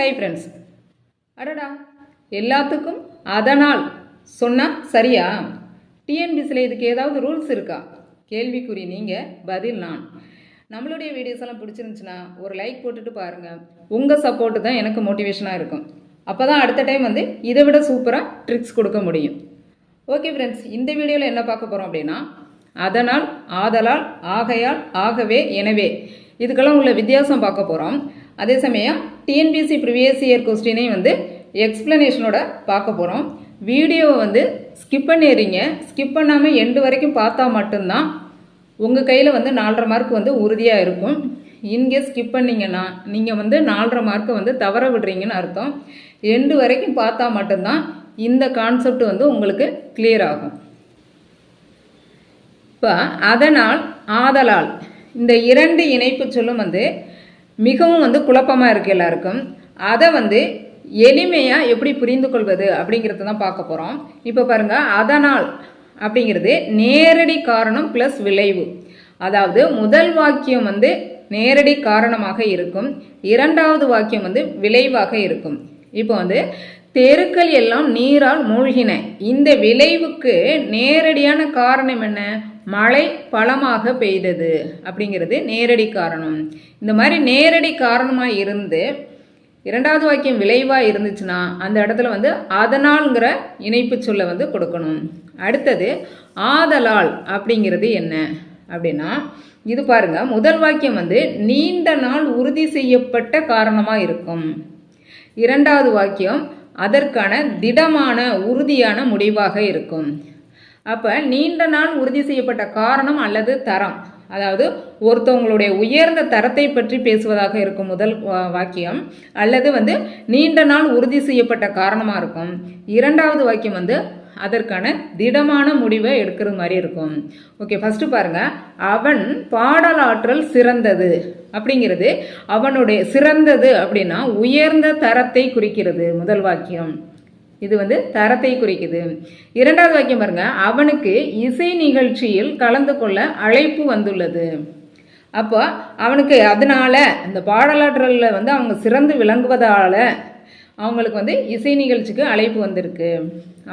Hi friends அடடா. எல்லாத்துக்கும் அதனால் சொன்னால் சரியா? டிஎன்பிசியில் இதுக்கு ஏதாவது ரூல்ஸ் இருக்கா? கேள்விக்குறி நீங்கள் பதில் நான். நம்மளுடைய வீடியோஸ் எல்லாம் பிடிச்சிருந்துச்சுன்னா ஒரு லைக் போட்டுட்டு பாருங்கள் உங்கள் சப்போர்ட்டு தான் எனக்கு மோட்டிவேஷனாக இருக்கும். அப்போ தான் அடுத்த டைம் வந்து இதை விட சூப்பராக ட்ரிக்ஸ் கொடுக்க முடியும். ஓகே ஃப்ரெண்ட்ஸ் இந்த வீடியோவில் என்ன பார்க்க போகிறோம் அப்படின்னா அதனால் ஆதலால் ஆகையால் ஆகவே எனவே. இதுக்கெல்லாம் உள்ள வித்தியாசம் பார்க்க போகிறோம் அதே சமயம் டிஎன்பிசி ப்ரிவியஸ் இயர் கொஸ்டினையும் வந்து எக்ஸ்ப்ளனேஷனோட பார்க்க போகிறோம் வீடியோவை வந்து ஸ்கிப் பண்ணிடுறீங்க ஸ்கிப் பண்ணாமல் எண்டு வரைக்கும் பார்த்தா மட்டும்தான் உங்கள் கையில் வந்து நாலரை மார்க் வந்து உறுதியாக இருக்கும். இங்கே ஸ்கிப் பண்ணிங்கன்னா நீங்கள் வந்து நாலரை மார்க்கை வந்து தவற விடுறீங்கன்னு அர்த்தம். எண்டு வரைக்கும் பார்த்தா மட்டும்தான் இந்த கான்செப்ட் வந்து உங்களுக்கு கிளியர் ஆகும். இப்போ அதனால் ஆதலால் இந்த இரண்டு இணைப்பு சொல்லும் வந்து மிகவும் வந்து குழப்பமாக இருக்குது எல்லாருக்கும். அதை வந்து எளிமையாக எப்படி புரிந்து கொள்வது அப்படிங்கிறத தான் பார்க்க போகிறோம் இப்போ பாருங்கள் அதனால் அப்படிங்கிறது நேரடி காரணம் ப்ளஸ் விளைவு. அதாவது முதல் வாக்கியம் வந்து நேரடி காரணமாக இருக்கும். இரண்டாவது வாக்கியம் வந்து விளைவாக இருக்கும். இப்போ வந்து தெருக்கள் எல்லாம் நீரால் மூழ்கின. இந்த விளைவுக்கு நேரடியான காரணம் என்ன? மழை பலமாக பெய்தது அப்படிங்கிறது நேரடி காரணம். இந்த மாதிரி நேரடி காரணமாக இருந்து இரண்டாவது வாக்கியம் விளைவாக இருந்துச்சுன்னா அந்த இடத்துல வந்து அதனால்ங்கிற இணைப்பு சொல்ல வந்து கொடுக்கணும். அடுத்தது ஆதலால் அப்படிங்கிறது என்ன அப்படின்னா இது பாருங்க முதல் வாக்கியம் வந்து நீண்ட நாள் உறுதி செய்யப்பட்ட காரணமாக இருக்கும். இரண்டாவது வாக்கியம் அதற்கான திடமான உறுதியான முடிவாக இருக்கும். அப்போ நீண்ட நாள் உறுதி செய்யப்பட்ட காரணம் அல்லது தரம். அதாவது ஒருத்தவங்களுடைய உயர்ந்த தரத்தை பற்றி பேசுவதாக இருக்கும் முதல் வாக்கியம். அல்லது வந்து நீண்ட நாள் உறுதி செய்யப்பட்ட காரணமாக இருக்கும். இரண்டாவது வாக்கியம் வந்து அதற்கான திடமான முடிவை எடுக்கிறது மாதிரி இருக்கும். ஓகே ஃபஸ்ட்டு பாருங்கள் அவன் பாடலாற்றல் சிறந்தது அப்படிங்கிறது. அவனுடைய சிறந்தது அப்படின்னா உயர்ந்த தரத்தை குறிக்கிறது முதல் வாக்கியம். இது வந்து தரத்தை குறிக்குது. இரண்டாவது வாக்கியம் பாருங்க. அவனுக்கு இசை நிகழ்ச்சியில் கலந்து கொள்ள அழைப்பு வந்துள்ளது. அப்போ அவனுக்கு அதனால இந்த பாடலாற்றலில் வந்து அவங்க சிறந்து விளங்குவதால அவங்களுக்கு வந்து இசை நிகழ்ச்சிக்கு அழைப்பு வந்திருக்கு.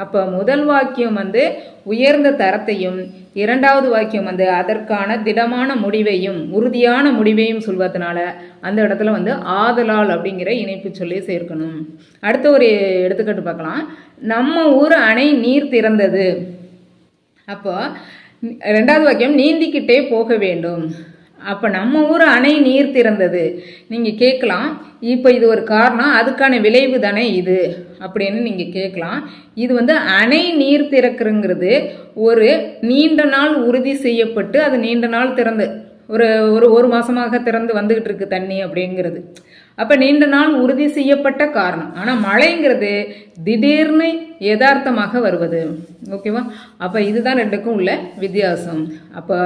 அப்போ முதல் வாக்கியம் வந்து உயர்ந்த தரத்தையும் இரண்டாவது வாக்கியம் வந்து அதற்கான திடமான முடிவையும் உறுதியான முடிவையும் சொல்வதனால அந்த இடத்துல வந்து ஆதலால் அப்படிங்கிற இணைப்பு சொல்லி சேர்க்கணும். அடுத்த ஒரு எடுத்துக்காட்டு பார்க்கலாம். நம்ம ஊர் அணை நீர் திறந்தது. அப்போ ரெண்டாவது வாக்கியம் நீந்திக்கிட்டே போக வேண்டும். அப்போ நம்ம ஊர் அணை நீர் திறந்தது. நீங்கள் கேட்கலாம் இப்போ இது ஒரு காரணம். அதுக்கான விளைவு தானே இது? அப்படின்னு நீங்கள் கேட்கலாம் இது வந்து அணை நீர் திறக்கிறங்கிறது ஒரு நீண்ட நாள் உறுதி செய்யப்பட்டு அது நீண்ட நாள் திறந்து ஒரு ஒரு ஒரு மாதமாக திறந்து வந்துக்கிட்டு இருக்கு தண்ணி அப்படிங்கிறது. அப்போ நீண்ட நாள் உறுதி செய்யப்பட்ட காரணம். ஆனால் மழைங்கிறது திடீர்னு யதார்த்தமாக வருவது. ஓகேவா? அப்போ இதுதான் ரெண்டுக்கும் உள்ள வித்தியாசம். அப்போ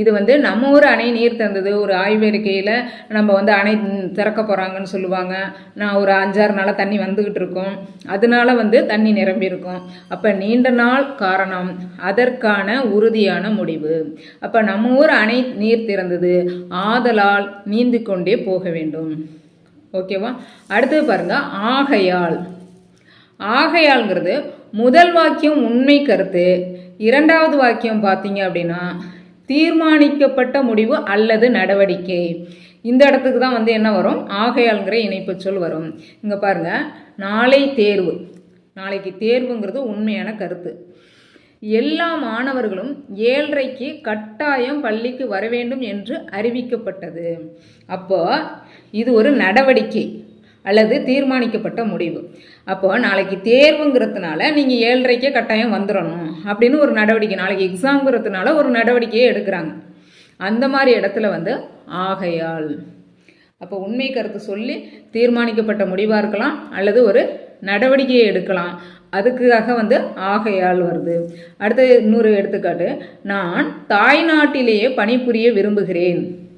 இது வந்து நம்ம ஊர் அணை நீர் திறந்தது ஒரு ஆய்வறிக்கையில் நம்ம வந்து அணை திறக்க போகிறாங்கன்னு சொல்லுவாங்க. நான் ஒரு அஞ்சாறு நாளாக தண்ணி வந்துக்கிட்டு இருக்கோம். அதனால வந்து தண்ணி நிரம்பி இருக்கும். அப்போ நீண்ட நாள் காரணம் அதற்கான உறுதியான முடிவு. அப்போ நம்ம ஊர் அணை நீர் திறந்தது ஆதலால் நீந்து கொண்டே போக வேண்டும். ஓகேவா? அடுத்தது பாருங்க ஆகையால். ஆகையால்ங்கிறது முதல் வாக்கியம் உண்மை கருத்து. இரண்டாவது வாக்கியம் பார்த்தீங்க அப்படின்னா தீர்மானிக்கப்பட்ட முடிவு அல்லது நடவடிக்கை. இந்த இடத்துக்கு தான் வந்து என்ன வரும்? ஆகையால்ங்கிற இணைப்பு சொல் வரும். இங்கே பாருங்க நாளை தேர்வு. நாளைக்கு தேர்வுங்கிறது உண்மையான கருத்து. எல்லா மாணவர்களும் ஏழரைக்கு கட்டாயம் பள்ளிக்கு வர வேண்டும் என்று அறிவிக்கப்பட்டது. அப்போ இது ஒரு நடவடிக்கை அல்லது தீர்மானிக்கப்பட்ட முடிவு. அப்போ நாளைக்கு தேர்வுங்கிறதுனால நீங்கள் ஏழரைக்கே கட்டாயம் வந்துடணும் அப்படின்னு ஒரு நடவடிக்கை. நாளைக்கு எக்ஸாம்ங்கிறதுனால ஒரு நடவடிக்கையை எடுக்கிறாங்க. அந்த மாதிரி இடத்துல வந்து ஆகையால் அப்போ உண்மை கருத்து சொல்லி தீர்மானிக்கப்பட்ட முடிவாக இருக்கலாம் அல்லது ஒரு நடவடிக்கையை எடுக்கலாம். அதுக்காக வந்து ஆகையால் வருது. அடுத்து இன்னொரு எடுத்துக்காட்டு. நான் தாய்நாட்டிலேயே பணிபுரிய விரும்புகிறேன்.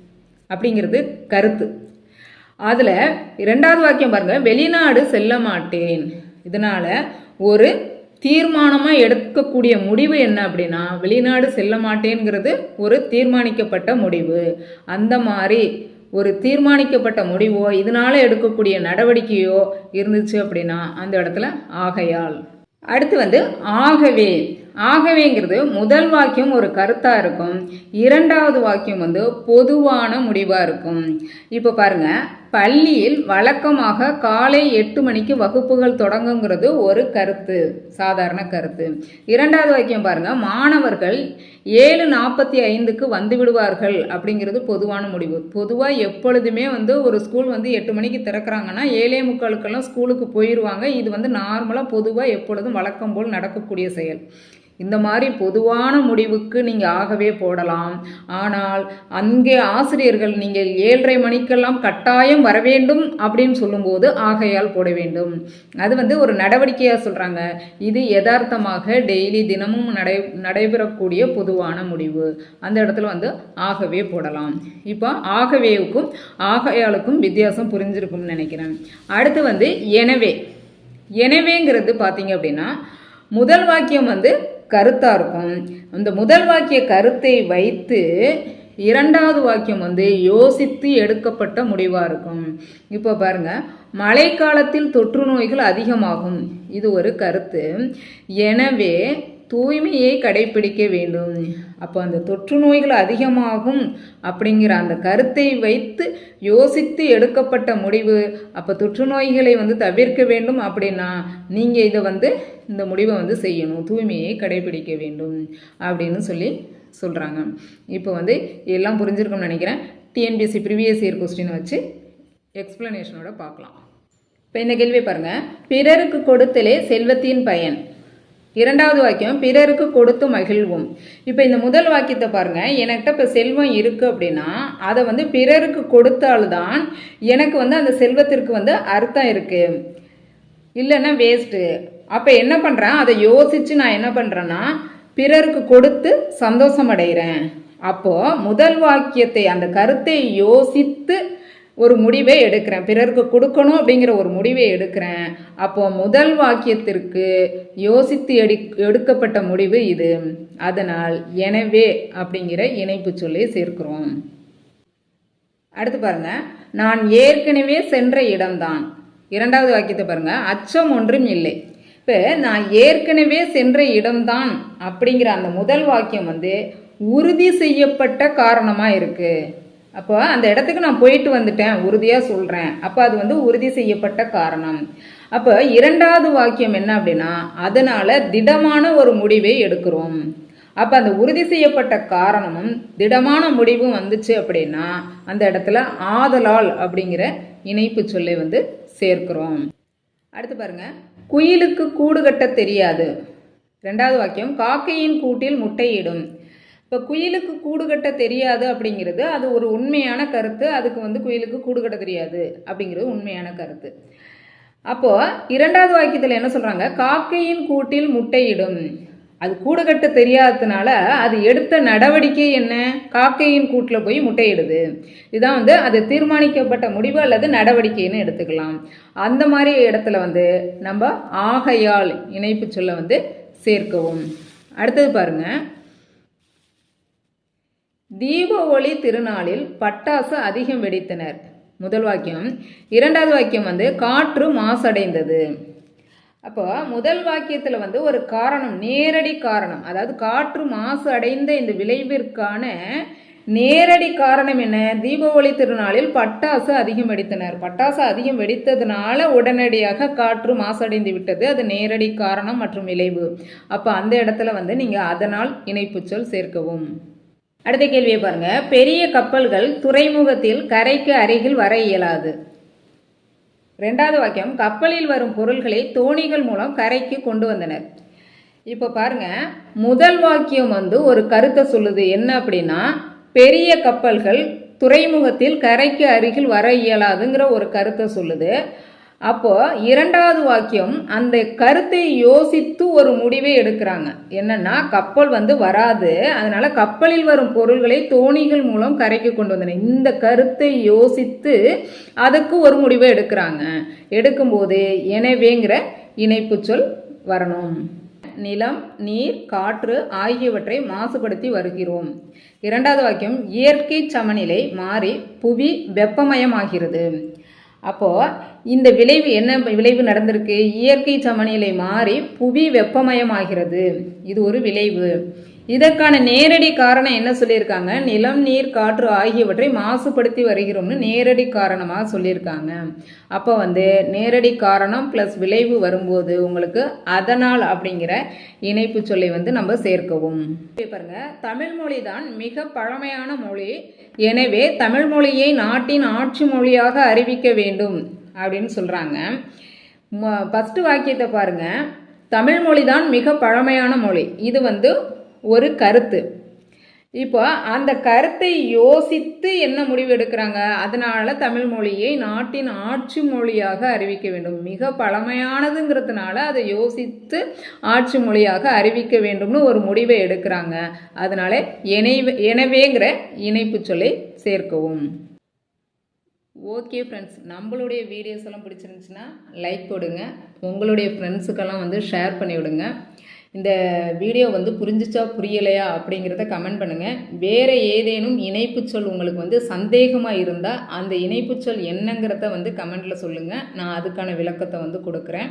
அப்படிங்கிறது கருத்து. அதில் ரெண்டாவது வாக்கியம் பாருங்க. வெளிநாடு செல்ல மாட்டேன். இதனால் ஒரு தீர்மானமாக எடுக்கக்கூடிய முடிவு என்ன அப்படின்னா வெளிநாடு செல்ல மாட்டேங்கிறது ஒரு தீர்மானிக்கப்பட்ட முடிவு. அந்த மாதிரி ஒரு தீர்மானிக்கப்பட்ட முடிவோ இதனால எடுக்கக்கூடிய நடவடிக்கையோ இருந்துச்சு அப்படின்னா அந்த இடத்துல ஆகையால். அடுத்து வந்து ஆகவே ஆகவேங்கிறது முதல் வாக்கியம் ஒரு கருத்தாக இருக்கும். இரண்டாவது வாக்கியம் வந்து பொதுவான முடிவாக இருக்கும். இப்போ பாருங்க பள்ளியில் வழக்கமாக காலை எட்டு மணிக்கு வகுப்புகள் தொடங்குங்கிறது ஒரு கருத்து சாதாரண கருத்து. இரண்டாவது வாக்கியம் பாருங்கள் மாணவர்கள் ஏழு நாற்பத்தி ஐந்துக்கு வந்து விடுவார்கள் அப்படிங்கிறது பொதுவான முடிவு. பொதுவாக எப்பொழுதுமே வந்து ஒரு ஸ்கூல் வந்து எட்டு மணிக்கு திறக்கிறாங்கன்னா ஏழே முக்காலுக்கெல்லாம் ஸ்கூலுக்கு போயிடுவாங்க இது வந்து நார்மலாக பொதுவாக எப்பொழுதும் வழக்கம் போல் நடக்கக்கூடிய செயல். இந்த மாதிரி பொதுவான முடிவுக்கு நீங்கள் ஆகவே போடலாம். ஆனால் அங்கே ஆசிரியர்கள் நீங்கள் ஏழரை மணிக்கெல்லாம் கட்டாயம் வர வேண்டும் அப்படின்னு சொல்லும்போது ஆகையால் போட வேண்டும். அது வந்து ஒரு நடவடிக்கையாக சொல்கிறாங்க இது யதார்த்தமாக டெய்லி தினமும் நடை நடைபெறக்கூடிய பொதுவான முடிவு. அந்த இடத்துல வந்து ஆகவே போடலாம். இப்போ ஆகவேவுக்கும் ஆகையாளுக்கும் வித்தியாசம் புரிஞ்சிருக்கும்னு நினைக்கிறேன். அடுத்து வந்து எனவே. எனவேங்கிறது பார்த்தீங்க அப்படின்னா முதல் வாக்கியம் வந்து கருத்தாக இருக்கும். அந்த முதல் வாக்கிய கருத்தை வைத்து இரண்டாவது வாக்கியம் வந்து யோசித்து எடுக்கப்பட்ட முடிவாக இருக்கும். இப்போ பாருங்க மழைக்காலத்தில் தொற்று நோய்கள் அதிகமாகும். இது ஒரு கருத்து. எனவே தூய்மையை கடைபிடிக்க வேண்டும். அப்போ அந்த தொற்று நோய்கள் அதிகமாகும் அப்படிங்கிற அந்த கருத்தை வைத்து யோசித்து எடுக்கப்பட்ட முடிவு. அப்போ தொற்று நோய்களை வந்து தவிர்க்க வேண்டும் அப்படின்னா நீங்கள் இதை வந்து இந்த முடிவை வந்து செய்யணும் தூய்மையை கடைபிடிக்க வேண்டும் அப்படின்னு சொல்லி சொல்கிறாங்க இப்போ வந்து எல்லாம் புரிஞ்சிருக்கும்னு நினைக்கிறேன். டிஎன்பிஎஸ்சி ப்ரீவியஸ் இயர் கொஸ்டினை வச்சு எக்ஸ்ப்ளனேஷனோட பார்க்கலாம். இப்போ இந்த கேள்வியை பாருங்கள் பிறருக்கு கொடுத்தலே செல்வத்தின் பயன். இரண்டாவது வாக்கியம் பிறருக்கு கொடுத்து மகிழ்வும். இப்போ இந்த முதல் வாக்கியத்தை பாருங்கள் எனக்கிட்ட இப்போ செல்வம் இருக்குது அப்படின்னா அதை வந்து பிறருக்கு கொடுத்தால்தான் எனக்கு வந்து அந்த செல்வத்திற்கு வந்து அர்த்தம் இருக்குது இல்லைன்னா வேஸ்ட்டு அப்போ என்ன பண்ணுறேன் அதை யோசித்து நான் என்ன பண்ணுறேன்னா பிறருக்கு கொடுத்து சந்தோஷம் அடைகிறேன் அப்போது முதல் வாக்கியத்தை அந்த கருத்தை யோசித்து ஒரு முடிவை எடுக்கிறேன். பிறருக்கு கொடுக்கணும் அப்படிங்கிற ஒரு முடிவை எடுக்கிறேன். அப்போ முதல் வாக்கியத்திற்கு யோசித்து எடி எடுக்கப்பட்ட முடிவு இது. அதனால் எனவே அப்படிங்கிற இணைப்பு சொல்லி சேர்க்கிறோம். அடுத்து பாருங்க. நான் ஏற்கனவே சென்ற இடம்தான். இரண்டாவது வாக்கியத்தை பாருங்க. அச்சம் ஒன்றும் இல்லை. இப்போ நான் ஏற்கனவே சென்ற இடம்தான் அப்படிங்கிற அந்த முதல் வாக்கியம் வந்து உறுதி செய்யப்பட்ட காரணமாக இருக்குது அப்போ அந்த இடத்துக்கு நான் போயிட்டு வந்துட்டேன் உறுதியாக சொல்கிறேன் அப்போ அது வந்து உறுதி செய்யப்பட்ட காரணம். அப்போ இரண்டாவது வாக்கியம் என்ன அப்படின்னா அதனால் திடமான ஒரு முடிவை எடுக்கிறோம். அப்போ அந்த உறுதி செய்யப்பட்ட காரணமும் திடமான முடிவும் வந்துச்சு அப்படின்னா அந்த இடத்துல ஆதலால் அப்படிங்கிற இணைப்பு சொல்லை வந்து சேர்க்கிறோம். அடுத்து பாருங்கள் குயிலுக்கு கூடு கட்ட தெரியாது. ரெண்டாவது வாக்கியம் காக்கையின் கூட்டில் முட்டையிடும். இப்போ குயிலுக்கு கூடு கட்ட தெரியாது அப்படிங்கிறது அது ஒரு உண்மையான கருத்து அதுக்கு வந்து குயிலுக்கு கூடு கட்ட தெரியாது அப்படிங்கிறது உண்மையான கருத்து. அப்போது இரண்டாவது வாக்கியத்தில் என்ன சொல்கிறாங்க காக்கையின் கூட்டில் முட்டையிடும். அது கூடு கட்ட தெரியாததுனால அது எடுத்த நடவடிக்கை என்ன? காக்கையின் கூட்டில் போய் முட்டையிடுது. இதுதான் வந்து அது தீர்மானிக்கப்பட்ட முடிவு அல்லது நடவடிக்கைன்னு எடுத்துக்கலாம். அந்த மாதிரி இடத்துல வந்து நம்ம ஆகையால் இணைப்பு சொல்ல வந்து சேர்க்கவும். அடுத்தது பாருங்க. தீப ஒளி திருநாளில் பட்டாசு அதிகம் வெடித்தனர். முதல் வாக்கியம். இரண்டாவது வாக்கியம் வந்து காற்று மாசடைந்தது. அப்போ முதல் வாக்கியத்தில் வந்து ஒரு காரணம் நேரடி காரணம். அதாவது காற்று மாசு அடைந்த இந்த விளைவிற்கான நேரடி காரணம் என்ன? தீபாவளி திருநாளில் பட்டாசு அதிகம் வெடித்தனர். பட்டாசு அதிகம் வெடித்ததுனால உடனடியாக காற்று மாசடைந்து விட்டது. அது நேரடி காரணம் மற்றும் விளைவு. அப்போ அந்த இடத்துல வந்து நீங்கள் அதனால் இணைப்பு சொல் சேர்க்கவும். அடுத்த கேள்வியை பாருங்க. பெரிய கப்பல்கள் துறைமுகத்தில் கரைக்கு அருகில் வர இயலாது. ரெண்டாவது வாக்கியம் கப்பலில் வரும் பொருள்களை தோணிகள் மூலம் கரைக்கு கொண்டு வந்தனர். இப்போ பாருங்க முதல் வாக்கியம் வந்து ஒரு கருத்தை சொல்லுது. என்ன அப்படின்னா பெரிய கப்பல்கள் துறைமுகத்தில் கரைக்கு அருகில் வர இயலாதுங்கிற ஒரு கருத்தை சொல்லுது. அப்போ இரண்டாவது வாக்கியம் அந்த கருத்தை யோசித்து ஒரு முடிவை எடுக்கிறாங்க. என்னன்னா கப்பல் வந்து வராது. அதனால கப்பலில் வரும் பொருள்களை தோணிகள் மூலம் கரைக்கு கொண்டு வந்தன. இந்த கருத்தை யோசித்து அதுக்கு ஒரு முடிவை எடுக்கிறாங்க. எடுக்கும்போது எனவேங்கிற இணைப்பு சொல் வரணும். நிலம் நீர் காற்று ஆகியவற்றை மாசுபடுத்தி வருகிறோம். இரண்டாவது வாக்கியம் இயற்கை சமநிலை மாறி புவி வெப்பமயமாகிறது. அப்போ இந்த விளைவு என்ன விளைவு நடந்திருக்கு? இயற்கை சமநிலை மாறி புவி வெப்பமயமாகிறது. இது ஒரு விளைவு. இதற்கான நேரடி காரணம் என்ன சொல்லியிருக்காங்க? நிலம் நீர் காற்று ஆகியவற்றை மாசுபடுத்தி வருகிறோம்னு நேரடி காரணமாக சொல்லியிருக்காங்க. அப்போ வந்து நேரடி காரணம் ப்ளஸ் விளைவு வரும்போது உங்களுக்கு அதனால் அப்படிங்கிற இணைப்பு சொல்லை வந்து நம்ம சேர்க்கவும். பாருங்க. தமிழ் மொழி தான் மிக பழமையான மொழி. எனவே தமிழ் மொழியை நாட்டின் ஆட்சி மொழியாக அறிவிக்க வேண்டும். அப்படின்னு சொல்கிறாங்க ஃபஸ்ட்டு வாக்கியத்தை பாருங்க. தமிழ் மொழி தான் மிக பழமையான மொழி. இது வந்து ஒரு கருத்து. இப்போ அந்த கருத்தை யோசித்து என்ன முடிவு எடுக்கிறாங்க? அதனால தமிழ் மொழியை நாட்டின் ஆட்சி மொழியாக அறிவிக்க வேண்டும். மிக பழமையானதுங்கிறதுனால அதை யோசித்து ஆட்சி மொழியாக அறிவிக்க வேண்டும்னு ஒரு முடிவை எடுக்கிறாங்க. அதனால எனவே எனவேங்கிற இணைப்பு சொல்லை சேர்க்கவும். ஓகே ஃப்ரெண்ட்ஸ் நம்மளுடைய வீடியோஸ் எல்லாம் பிடிச்சிருந்துச்சுன்னா லைக் போடுங்க. உங்களுடைய ஃப்ரெண்ட்ஸுக்கெல்லாம் வந்து ஷேர் பண்ணி விடுங்க. இந்த வீடியோ வந்து புரிஞ்சிச்சா புரியலையா அப்படிங்கிறத கமெண்ட் பண்ணுங்கள் வேறு ஏதேனும் இணைப்பு சொல் உங்களுக்கு வந்து சந்தேகமாக இருந்தால் அந்த இணைப்பு சொல் என்னங்கிறத வந்து கமெண்ட்டில் சொல்லுங்கள் நான் அதுக்கான விளக்கத்தை வந்து கொடுக்குறேன்.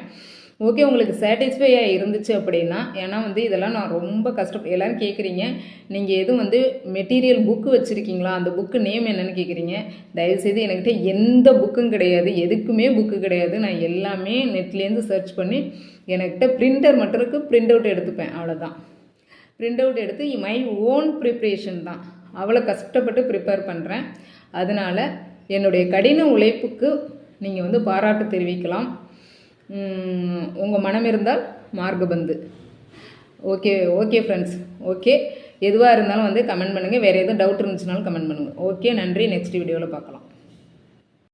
ஓகே உங்களுக்கு சாட்டிஸ்ஃபையாக இருந்துச்சு அப்படின்னா ஏன்னா வந்து இதெல்லாம் நான் ரொம்ப கஷ்டம் எல்லோரும் கேட்குறீங்க நீங்கள் எதுவும் வந்து மெட்டீரியல் புக்கு வச்சுருக்கீங்களா? அந்த புக்கு நேம் என்னன்னு கேட்குறீங்க தயவுசெய்து என்கிட்ட எந்த புக்கும் கிடையாது. எதுக்குமே புக்கு கிடையாது. நான் எல்லாமே நெட்லேருந்து சர்ச் பண்ணி என்கிட்ட பிரிண்டர் மட்டும் இருக்குது பிரிண்ட் அவுட் எடுத்துப்பேன். அவ்வளோதான் பிரிண்ட் அவுட் எடுத்து மை ஓன் ப்ரிப்ரேஷன் தான். அவ்வளோ கஷ்டப்பட்டு ப்ரிப்பேர் பண்ணுறேன் அதனால் என்னுடைய கடின உழைப்புக்கு நீங்கள் வந்து பாராட்டு தெரிவிக்கலாம். உங்கள் மனம் இருந்தால் Markabandhu. Okay okay friends okay எதுவாக இருந்தாலும் வந்து கமெண்ட் பண்ணுங்கள் வேறு எதுவும் டவுட் இருந்துச்சுனாலும் கமெண்ட் பண்ணுங்கள் ஓகே நன்றி. நெக்ஸ்ட் வீடியோவில் பார்க்கலாம்.